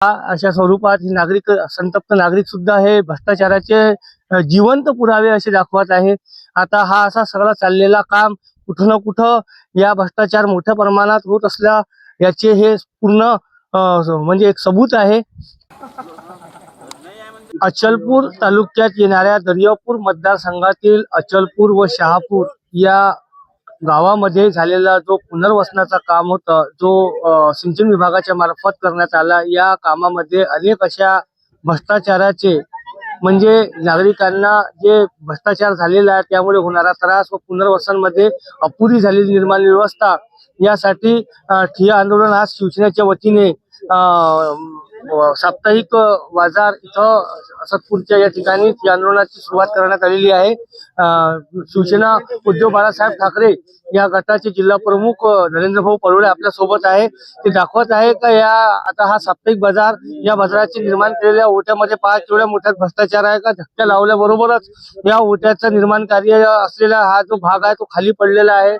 अशा स्वरूपात नागरिक संतप्त नागरिक सुद्धा हे भ्रष्टाचाराचे जिवंत पुरावे असे दाखवत आहे. आता हा असा सगळा चाललेला काम कुठं ना कुठं या भ्रष्टाचार मोठ्या प्रमाणात होत असल्या याचे हे पूर्ण म्हणजे एक सबूत आहे. अचलपूर तालुक्यात येणाऱ्या दर्यापूर मतदारसंघातील अचलपूर व शहापूर या गावामध्ये झालेला जो पुनर्वसनाचा काम होता जो सिंचन विभागाच्या मार्फत करण्यात आला या कामामध्ये अनेक अशा भ्रष्टाचाराचे म्हणजे नागरिकांना जे भ्रष्टाचार झालेला आहे त्यामुळे होणारा त्रास व पुनर्वसनमध्ये अपुरी झालेली निर्माण व्यवस्था यासाठी अ, आंदोलन आज शिवसेनेच्या वतीने साप्ताहिक बाजार इथं सतपूरच्या या ठिकाणी ठिय्या आंदोलनाची सुरुवात करण्यात आलेली आहे. शिवसेना उद्धव बाळासाहेब ठाकरे या गटाचे जिल्हा प्रमुख नरेंद्र भाऊ परोळे आपल्यासोबत आहे. ते दाखवत आहे का या आता हा साप्ताहिक बाजार या बाजाराचे निर्माण केलेल्या ओट्यामध्ये पाच एवढ्या मोठ्यात भ्रष्टाचार आहे का? धक्क्या लावल्याबरोबरच या ओट्याचं निर्माण कार्य असलेला हा जो भाग आहे तो खाली पडलेला आहे.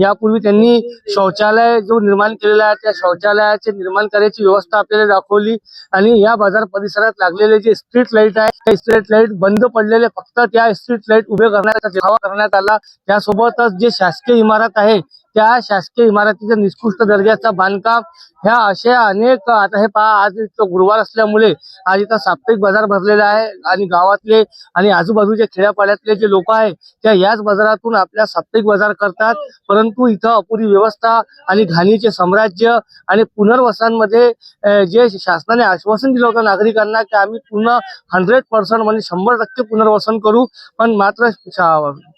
यापूर्वी त्यांनी शौचालय जो निर्माण केलेला आहे त्या शौचालयाचे निर्माण कार्याची व्यवस्था आपल्याला दाखवली आणि या बाजार परिसरात लागलेले जे स्ट्रीट लाइट आहे त्या स्ट्रीट लाइट बंद पडलेले. फक्त त्या स्ट्रीट लाइट उभे करण्याचा करण्यात आला. त्यासोबतच जे शासकीय इमारत आहे त्या शासकीय इमारतीच्या निकृष्ट दर्जाचा बांधकाम ह्या अशा अनेक आता हे पहा आज इथं गुरुवार असल्यामुळे आज इथं साप्ताहिक बाजार भरलेला आहे आणि गावातले आणि आजूबाजूच्या खेड्यापाड्यातले जे लोक आहे त्या याच बाजारातून आपल्या साप्ताहिक बाजार करतात. परंतु इथं अपुरी व्यवस्था आणि घाणीचे साम्राज्य आणि पुनर्वसनमध्ये जे शासनाने आश्वासन दिलं होतं नागरिकांना की आम्ही पूर्ण हंड्रेड पर्सेंट म्हणजे शंभर टक्के पुनर्वसन करू पण मात्र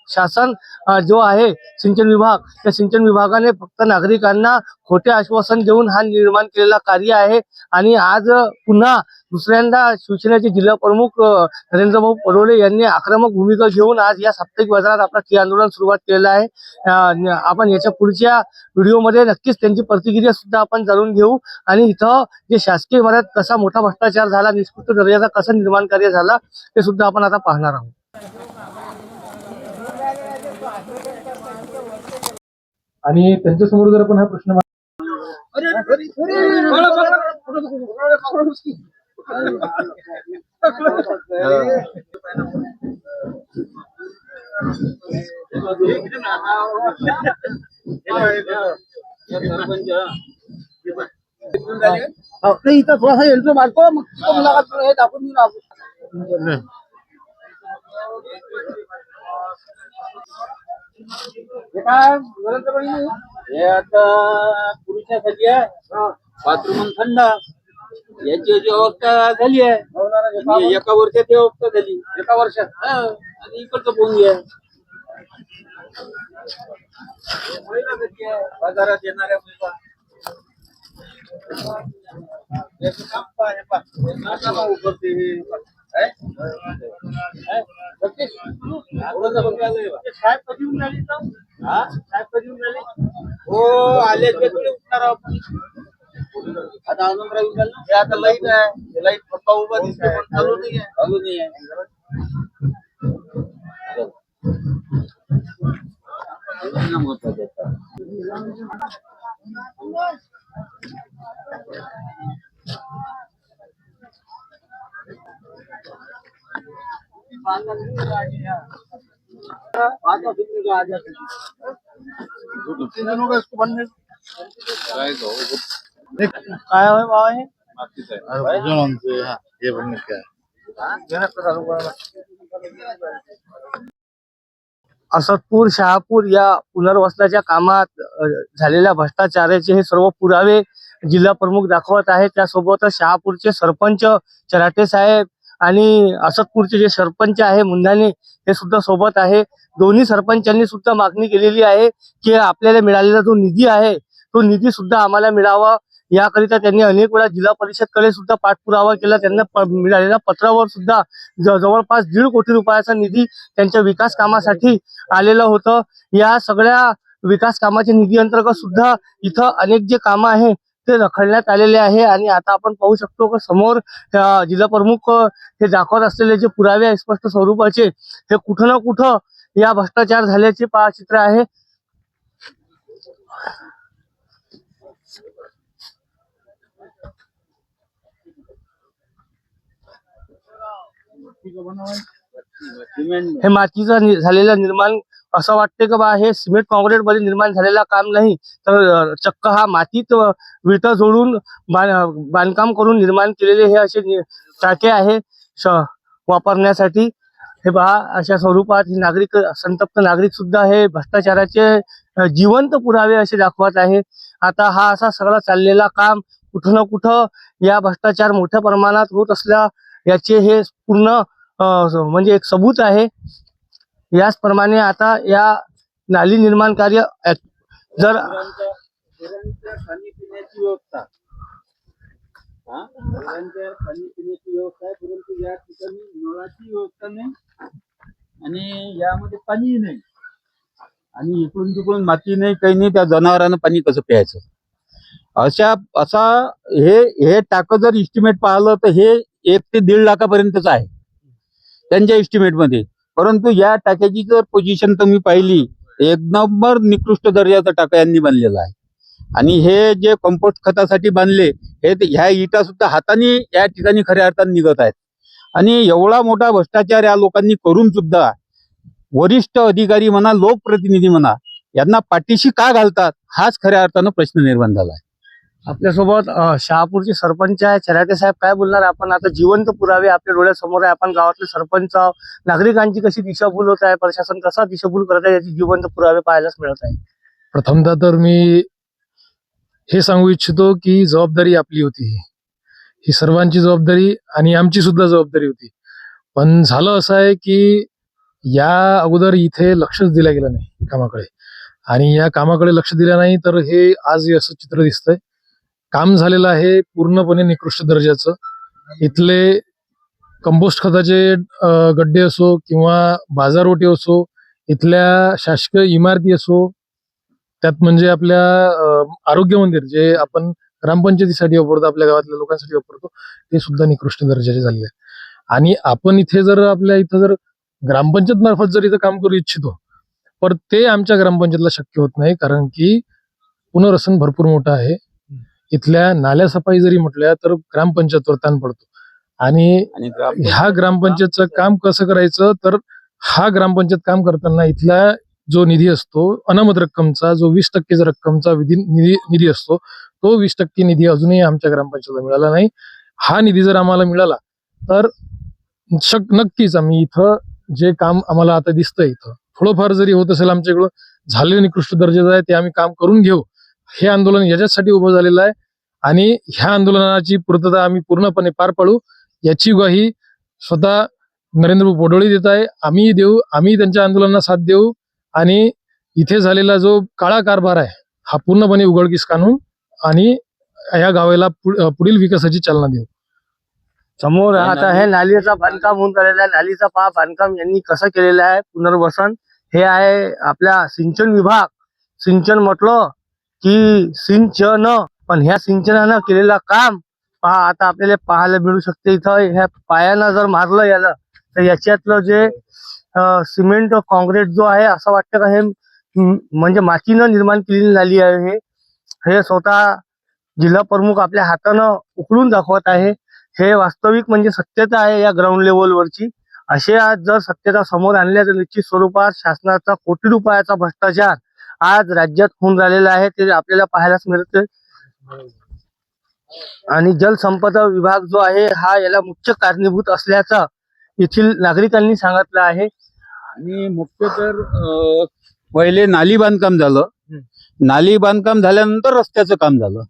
शासन जो आहे सिंचन विभाग त्या सिंचन विभागाने फक्त नागरिकांना खोटे आश्वासन देऊन हा निर्माण केलेला कार्य आहे. आणि आज पुन्हा दुसऱ्यांदा शिवसेनेचे जिल्हा प्रमुख नरेंद्र भाऊ परोळे यांनी आक्रमक भूमिका घेऊन आज या साप्ताहिक बाजारात आपला ठिय्या आंदोलन सुरुवात केलेलं आहे. आपण याच्या पुढच्या व्हिडिओमध्ये नक्कीच त्यांची प्रतिक्रिया सुद्धा आपण जाणून घेऊ. आणि इथं जे शासकीय इमारत कसा मोठा भ्रष्टाचार झाला निष्कृत दर्जाचा कसा निर्माण कार्य झाला ते सुद्धा आपण आता पाहणार आहोत. आणि त्यांच्यासमोर जर आपण हा प्रश्न नाही इथं थोडासा यंत्र मारतो मग मुलाखत हे दाखवून देऊ आपण हे आता पुरुषासाठी आहे. बाथरूम थंड. याची याची अवस्था झाली आहे. एका वर्षात ही अवस्था झाली. एका वर्षात. हा. आणि इकडचं पोंगी आहे? बाजारात येणाऱ्या महिला याचं काम पहा, हे हे हे हे. साहेब कधी येऊन राहिले? हा? साहेब कधी येऊन राहिले हो आले थोडे उठणार आपण आता अजून राहील का ना? हे आता लाइट आहे लाइट पप्पा उभा दिसते पण चालू नाही आहे चालू नाही आहे महत्वाचं आता आहे. काय होय भाव हे असदपूर शहापूर या पुनर्वसनाच्या कामात अ, झालेल्या भ्रष्टाचाराचे हे सर्व पुरावे जिल्हा प्रमुख दाखवत आहेत त्यासोबतच शहापूरचे सरपंच चराटे साहेब आणि असदपूरचे जे सरपंच आहे मुंधाने हे सुद्धा सोबत आहे. दोन्ही सरपंचांनी सुद्धा मागणी केलेली आहे की आपल्याला मिळालेला जो निधी आहे तो निधी सुद्धा आम्हाला मिळावा. याकरिता त्यांनी अनेक वेळा जिल्हा परिषदकडे सुद्धा पाठपुरावा केला. त्यांना मिळालेल्या पत्रावर सुद्धा जवळपास दीड कोटी रुपयाचा निधी त्यांच्या विकास कामासाठी आलेलं होतं. या सगळ्या विकास कामाच्या निधी अंतर्गत सुद्धा इथं अनेक जे कामं आहे ते रखडण्यात आलेले आहे आणि आता आपण पाहू शकतो की समोर जिल्हा प्रमुख हे दाखवत असलेले जे पुरावे आहे स्पष्ट स्वरूपाचे हे कुठं ना कुठं या भ्रष्टाचार झाल्याचे चित्र आहे. हे मातीचा झालेला निर्माण असं वाटते का बा हे सिमेंट काँक्रीट निर्माण झालेला काम नाही तर चक्क हा मातीत अं, विटा जोडून बांधकाम करून निर्माण केलेले हे असे टाके आहे वापरण्यासाठी. हे पहा अशा स्वरूपात हे नागरिक संतप्त नागरिक सुद्धा हे भ्रष्टाचाराचे जिवंत पुरावे असे दाखवत आहे. आता हा असा सगळा चाललेला काम कुठं ना कुठं या भ्रष्टाचार मोठ्या प्रमाणात होत असल्या याचे हे पूर्ण म्हणजे एक सबूत आहे. याचप्रमाणे आता या नाली निर्माण कार्य जर पाणी पिण्याची व्यवस्था पाणी पिण्याची व्यवस्था आहे परंतु या ठिकाणी नळाची व्यवस्था नाही आणि यामध्ये पाणी नाही. आणि इकडून तिकडून माती नाही काही नाही त्या जनावरांना पाणी कसं प्यायचं? अशा असा हे हे टाकं जर इस्टिमेट पाहिलं तर हे एक ते दीड लाखापर्यंतच आहे. त्यांच्या इस्टिमेटमध्ये मध्ये. परंतु या टाक्याची जर पोझिशन तुम्ही पाहिली एक नंबर निकृष्ट दर्जाचा टाका यांनी बांधलेला आहे. आणि हे जे कंपोस्ट खतासाठी बांधले हे ह्या इटा सुद्धा हाताने या ठिकाणी खऱ्या अर्थाने निघत आहेत. आणि एवढा मोठा भ्रष्टाचार या लोकांनी करून सुद्धा वरिष्ठ अधिकारी म्हणा लोकप्रतिनिधी म्हणा यांना पाठीशी का घालतात हाच खऱ्या अर्थानं प्रश्न निर्माण झाला आहे. आपल्यासोबत शहापूरचे सरपंच आहे चराटे साहेब काय बोलणार? आपण आता जिवंत पुरावे आपल्या डोळ्यासमोर आहे. आपण गावातले सरपंच नागरिकांची कशी दिशाभूल होत आहे? प्रशासन कसा दिशाभूल करत आहे याची जिवंत पुरावे पाहायलाच मिळत आहे प्रथमतः तर मी हे सांगू इच्छितो की जबाबदारी आपली होती ही. सर्वांची जबाबदारी आणि आमची सुद्धा जबाबदारी होती. पण झालं असं आहे की या अगोदर इथे लक्षच दिलं गेलं नाही कामाकडे. आणि या कामाकडे लक्ष दिलं नाही तर हे आज असं चित्र दिसतंय. काम झालेलं आहे पूर्णपणे निकृष्ट दर्जाचं. इथले कंपोस्ट खताचे गड्डे असो किंवा बाजारवटी असो इथल्या शासकीय इमारती असो त्यात म्हणजे आपल्या आरोग्य मंदिर जे आपण ग्रामपंचायतीसाठी वापरतो आपल्या गावातल्या लोकांसाठी वापरतो ते सुद्धा निकृष्ट दर्जाचे झालेले आहे. आणि आपण इथे जर आपल्या इथं जर ग्रामपंचायत मार्फत जर इथं काम करू इच्छितो पर ते आमच्या ग्रामपंचायतला शक्य होत नाही कारण की पुनर्वसन भरपूर मोठं आहे. इथल्या नाल्या सफाई जरी म्हटल्या तर ग्रामपंचायतवर ताण पडतो. आणि आणि ह्या ग्रामपंचायतचं काम कसं करायचं तर हा ग्रामपंचायत काम करताना इथला जो निधी असतो अनामत रक्कमचा जो वीस टक्केचा रक्कमचा विधी निधी निधी असतो तो वीस टक्के निधी अजूनही आमच्या ग्रामपंचायतीला मिळाला नाही. हा निधी जर आम्हाला मिळाला तर शक नक्कीच आम्ही इथं जे काम आम्हाला आता दिसतंय इथं थोडंफार जरी होत असेल आमच्याकडं झालेलं निकृष्ट दर्जाचं आहे ते आम्ही काम करून घेऊ. हे आंदोलन याच्यासाठी उभं झालेलं आहे. आणि ह्या आंदोलनाची पूर्तता आम्ही पूर्णपणे पार पाडू. याची ग्वाही स्वतः नरेंद्र पोडोळी देत आहे. आम्ही देऊ आम्ही त्यांच्या आंदोलनाला साथ देऊ. आणि इथे झालेला जो काळा कारभार आहे हा पूर्णपणे उघडकीस काढून आणि या गावाला पुढील विकासाची चालना देऊ. समोर आता हे नालीचं बांधकाम होऊन राहिलेलं आहे. नालीचा पहा बांधकाम यांनी कसं केलेलं आहे? पुनर्वसन. हे आहे आपल्या सिंचन विभाग. सिंचन म्हटलं की सिंचन. पण ह्या सिंचनानं केलेलं काम पहा आता आपल्याला पाहायला मिळू शकते. इथं ह्या पायानं जर मारलं याला तर याच्यातलं जे सिमेंट कॉन्क्रीट जो आहे असं वाटतं का हे म्हणजे मातीनं निर्माण केलेली झाली आहे. हे हे स्वतः जिल्हा प्रमुख आपल्या हातानं उकळून दाखवत आहे. हे वास्तविक म्हणजे सत्यता आहे या ग्राउंड लेवलवरची असे आज जर सत्यता समोर आणल्या तर निश्चित स्वरूपात शासनाचा कोटी रुपयाचा भ्रष्टाचार आज राज्यात होऊन राहिलेला आहे ते आपल्याला पाहायलाच मिळते आणि जलसंपदा विभाग जो आहे हा याला मुख्य कारणीभूत असल्याचं येथील नागरिकांनी सांगितलं आहे. आणि मुख्य तर पहिले नाली बांधकाम झालं. नाली बांधकाम झाल्यानंतर रस्त्याचं काम झालं.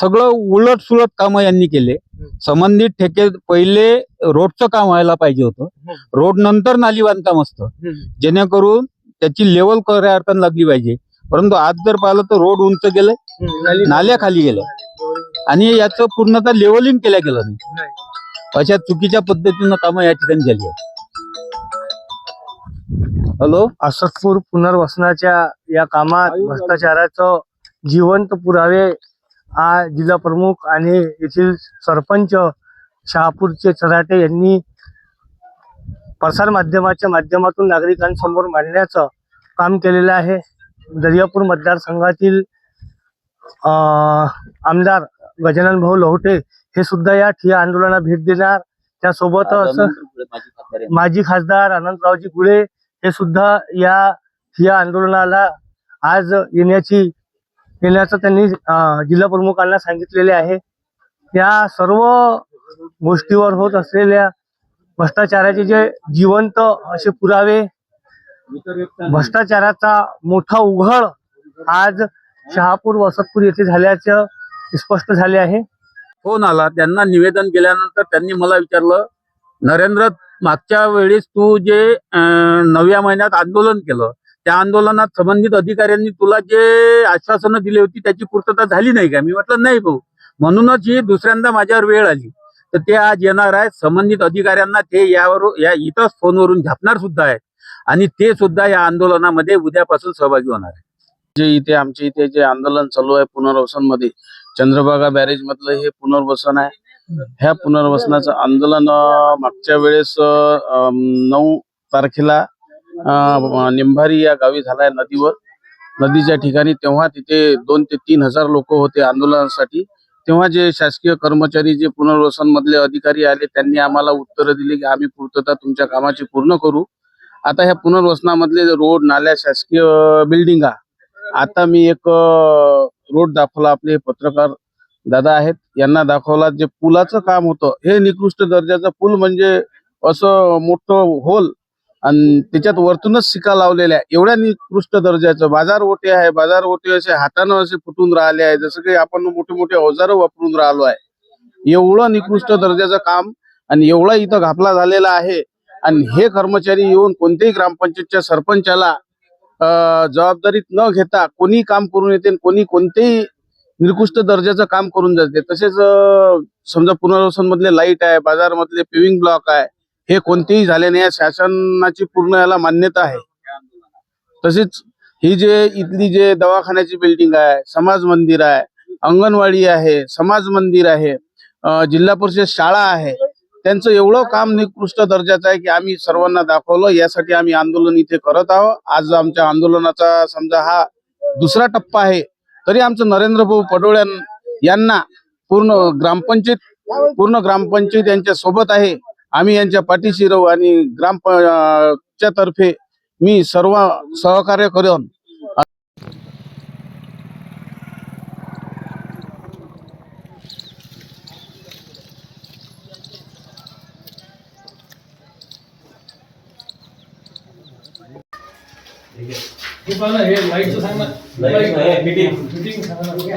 सगळं उलट सुलट कामं यांनी केले. संबंधित ठेके पहिले रोडचं काम व्हायला पाहिजे होतं. रोड नंतर नाली बांधकाम असतं. जेणेकरून त्याची लेवल खऱ्या अर्थानं लागली पाहिजे. परंतु आज जर पाहिलं तर रोड उंच गेले नाल्या खाली गेल्या. आणि याचं पूर्णतः लेवलिंग केल्या गेलं नाही. अशा चुकीच्या पद्धतीनं कामं या ठिकाणी झाली आहेत. हॅलो असतपूर पुनर्वसनाच्या या कामात भ्रष्टाचाराचं जिवंत पुरावे आज जिल्हा प्रमुख आणि येथील सरपंच शहापूरचे चराटे यांनी प्रसार माध्यमाच्या माध्यमातून नागरिकांसमोर मांडण्याचं काम केलेलं आहे. दर्यापूर मतदारसंघातील आमदार गजानन भाऊ लहोटे हे सुद्धा या ठिया आंदोलनाला भेट देणार. त्यासोबतच. माजी खासदार अनंतरावजी गुळे हे सुद्धा या या आंदोलनाला आज येण्याची येण्याचं त्यांनी जिल्हा प्रमुखांना सांगितलेले आहे. या सर्व गोष्टीवर होत असलेल्या भ्रष्टाचाराचे जे जिवंत असे पुरावे भ्रष्टाचाराचा मोठा उघड आज शहापूर वसतपूर येथे झाल्याचं स्पष्ट झाले आहे. हो फोन आला त्यांना निवेदन केल्यानंतर त्यांनी मला विचारलं नरेंद्र मागच्या वेळेस तू जे नवव्या महिन्यात आंदोलन केलं त्या आंदोलनात संबंधित अधिकाऱ्यांनी तुला जे आश्वासनं दिली होती त्याची पूर्तता झाली नाही का? मी म्हटलं नाही भाऊ. म्हणूनच ही दुसऱ्यांदा माझ्यावर वेळ आली. तर ते आज येणार आहे. संबंधित अधिकाऱ्यांना ते यावर या इथंच फोनवरून झापणार सुद्धा आहेत आणि ते सुद्धा या आंदोलनामध्ये उद्यापासून सहभागी होणार आहे. जे इथे आमच्या इथे जे आंदोलन चालू आहे पुनर्वसनमध्ये चंद्रभागा बॅरेज मधलं हे पुनर्वसन आहे. ह्या पुनर्वसनाचं आंदोलन मागच्या वेळेस नऊ तारखेला निंभारी या गावी झालाय नदीवर. नदीच्या ठिकाणी तेव्हा तिथे दोन ते तीन हजार लोक होते आंदोलनासाठी. तेव्हा जे शासकीय कर्मचारी जे पुनर्वसन मधले अधिकारी आले त्यांनी आम्हाला उत्तरं दिली की आम्ही पूर्तता तुमच्या कामाची पूर्ण करू. आता ह्या पुनर्वसनामधले रोड नाल्या शासकीय बिल्डिंगा आता मी एक रोड दाखवला. आपले पत्रकार दादा आहेत. यांना दाखवला जे पुलाचं काम होतं. हे निकृष्ट दर्जाचं पूल म्हणजे असं मोठं होल आणि त्याच्यात वरतूनच शिका लावलेल्या आहे. एवढ्या निकृष्ट दर्जाचं. बाजार ओटे आहे बाजार ओटे असे हातानं असे फुटून राहिले आहे जसं की आपण मोठे मोठे औजार वापरून राहिलो आहे. एवढं निकृष्ट दर्जाचं काम आणि एवढा इथं घापला झालेला आहे. आणि हे कर्मचारी येऊन कोणत्याही ग्रामपंचायतच्या सरपंचाला जबाबदारीत न घेता कोणी काम करून येते आणि कोणी कोणतेही निकृष्ट दर्जाचं काम करून जाते. तसेच समजा पुनर्वसन मधले लाइट आहे बाजारमधले मधले पेविंग ब्लॉक आहे हे कोणतेही झाले नाही. या शासनाची पूर्ण याला मान्यता आहे. तसेच ही जे इथली जे दवाखान्याची बिल्डिंग आहे समाज मंदिर आहे अंगणवाडी आहे समाज मंदिर आहे जिल्हा परिषद शाळा आहे त्यांचं एवढं काम निकृष्ट दर्जाचं आहे की आम्ही सर्वांना दाखवलं. यासाठी आम्ही आंदोलन इथे करत आहोत. आज आमच्या आंदोलनाचा समजा हा दुसरा टप्पा आहे. तरी आमचं नरेंद्र भाऊ पडोळ्यां यांना पूर्ण ग्रामपंचायत पूर्ण ग्रामपंचायत यांच्या सोबत आहे. आम्ही यांच्या पाठीशी राहू आणि ग्राम च्या तर्फे मी सर्व सहकार्य करून हे सांग ना ना.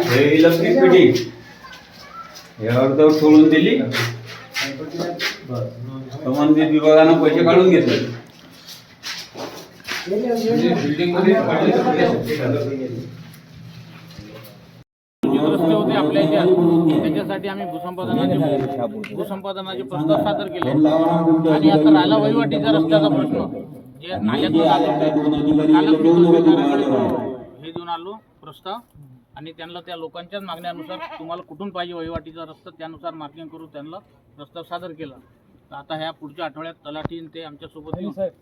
हे इलेक्ट्रिक फिटिंग हे सोडून दिली संबंधित विभागानं पैसे काढून घेतले. म्हणजे होते आपल्या त्याच्यासाठी आम्ही भूसंपादनाचे भूसंपादनाचे प्रस्ताव सादर केले. आणि आता राहिला वहिवाटीचा रस्त्याचा प्रश्न. जे नाल्यातून हे देऊन आलो प्रस्ताव. आणि त्यांना त्या लोकांच्याच मागण्यानुसार तुम्हाला कुठून पाहिजे वहिवाटीचा रस्ता त्यानुसार मार्किंग करून त्यांना प्रस्ताव सादर केला. आता ह्या पुढच्या आठवड्यात तलाठी ते आमच्यासोबत येऊन साहेब.